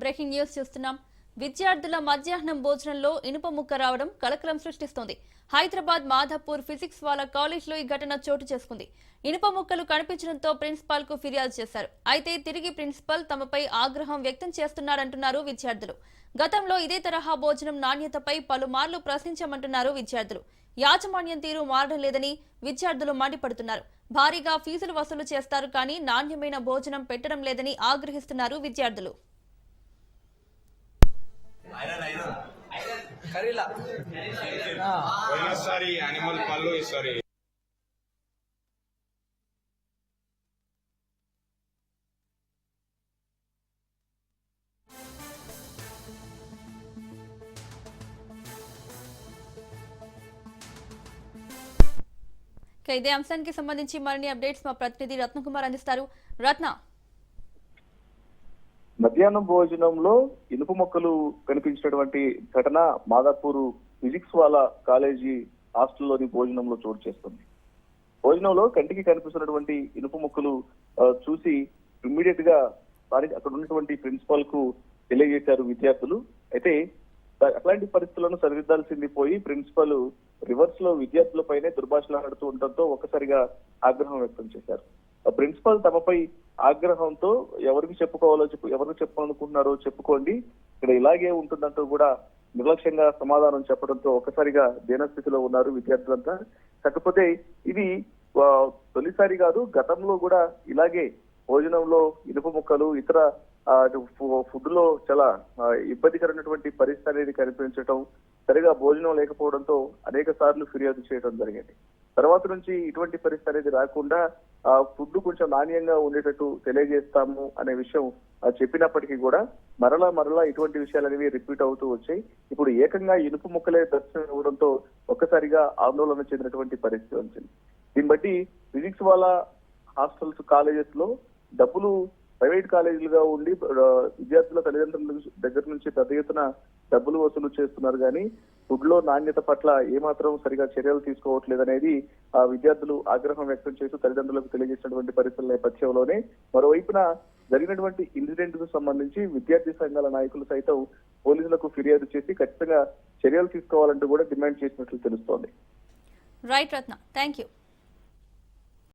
Breaking news చూస్తున్నాం. విద్యార్థుల మధ్యాహ్నం భోజనంలో ఇనుప ముక్క రావడం కలకలం సృష్టిస్తోంది. హైదరాబాద్ మాధాపూర్ ఫిజిక్స్ వాళ్ళ కాలేజ్లో ఈ ఘటన చోటు చేసుకుంది. ఇనుప ముక్కలు కనిపించడంతో ప్రిన్సిపాల్కు ఫిర్యాదు చేశారు. అయితే తిరిగి ప్రిన్సిపాల్ తమపై ఆగ్రహం వ్యక్తం చేస్తున్నారంటున్నారు విద్యార్థులు. గతంలో ఇదే తరహా భోజనం నాణ్యతపై పలుమార్లు ప్రశ్నించమంటున్నారు విద్యార్థులు. యాజమాన్యం తీరు మారడం లేదని విద్యార్థులు మండిపడుతున్నారు. భారీగా ఫీజులు వసూలు చేస్తారు కానీ నాణ్యమైన భోజనం పెట్టడం లేదని ఆగ్రహిస్తున్నారు విద్యార్థులు. పోయినసారి యానిమల్ పళ్ళు ఈసారి ఇదే అంశానికి సంబంధించి మరిన్ని అప్డేట్స్ మా ప్రతినిధి రత్నకుమార్ అందిస్తారు. రత్న మధ్యాహ్నం భోజనంలో ఇనుప మొక్కలు కనిపించినటువంటి ఘటన మాదాపూర్ ఫిజిక్స్ వాళ్ళ కాలేజీ హాస్టల్లోని భోజనంలో చోటు చేస్తుంది భోజనంలో కంటికి కనిపిస్తున్నటువంటి ఇనుప మొక్కలు చూసి ఇమ్మీడియట్గా అక్కడ ఉన్నటువంటి ప్రిన్సిపాల్కు తెలియజేశారు విద్యార్థులు. అయితే అట్లాంటి పరిస్థితులను సరిదిద్దాల్సింది పోయి ప్రిన్సిపల్ రివర్స్లో విద్యార్థులపైనే దుర్భాషలాడుతూ ఉండటంతో ఒక్కసారిగా ఆగ్రహం వ్యక్తం చేశారు. ప్రిన్సిపల్ తమపై ఆగ్రహంతో ఎవరికి చెప్పుకోవాలో చెప్పు ఎవరికి చెప్పాలనుకుంటున్నారో చెప్పుకోండి. ఇక్కడ ఇలాగే ఉంటుందంటూ కూడా నిర్లక్ష్యంగా సమాధానం చెప్పడంతో ఒక్కసారిగా దీనస్థితిలో ఉన్నారు విద్యార్థులంతా. కాకపోతే ఇది తొలిసారి కాదు గతంలో కూడా ఇలాగే భోజనంలో ఇనుప ముక్కలు ఇతర ఫుడ్లో చాలా ఇబ్బందికరమైనటువంటి పరిస్థితి అనేది కనిపించడం సరిగా భోజనం లేకపోవడంతో అనేక సార్లు ఫిర్యాదు చేయడం జరిగింది. తర్వాత నుంచి ఇటువంటి పరిస్థితి అనేది రాకుండా ఆ ఫుడ్ కొంచెం నాణ్యంగా ఉండేటట్టు తెలియజేస్తాము అనే విషయం చెప్పినప్పటికీ కూడా మరలా మరలా ఇటువంటి విషయాలు అనేవి రిపీట్ అవుతూ వచ్చాయి. ఇప్పుడు ఏకంగా ఇనుపు ముక్కలే దర్శనం ఇవ్వడంతో ఒక్కసారిగా ఆందోళన చెందినటువంటి పరిస్థితి వచ్చింది. దీన్ని బట్టి ఫిజిక్స్ వాళ్ళ హాస్టల్స్ కాలేజెస్లో డబ్బులు ప్రైవేట్ కాలేజీలుగా ఉండి విద్యార్థుల తల్లిదండ్రుల దగ్గర నుంచి పెద్ద ఎత్తున డబ్బులు వసూలు చేస్తున్నారు. కానీ ఫుడ్లో నాణ్యత పట్ల ఏమాత్రం సరిగా చర్యలు తీసుకోవట్లేదు అనేది ఆ విద్యార్థులు ఆగ్రహం వ్యక్తం చేస్తూ తల్లిదండ్రులకు తెలియజేసినటువంటి పరిస్థితుల నేపథ్యంలోనే మరోవైపున జరిగినటువంటి ఇన్సిడెంట్కు సంబంధించి విద్యార్థి సంఘాల నాయకులు సైతం పోలీసులకు ఫిర్యాదు చేసి ఖచ్చితంగా చర్యలు తీసుకోవాలంటూ కూడా డిమాండ్ చేసినట్లు తెలుస్తోంది. Right Ratna thank you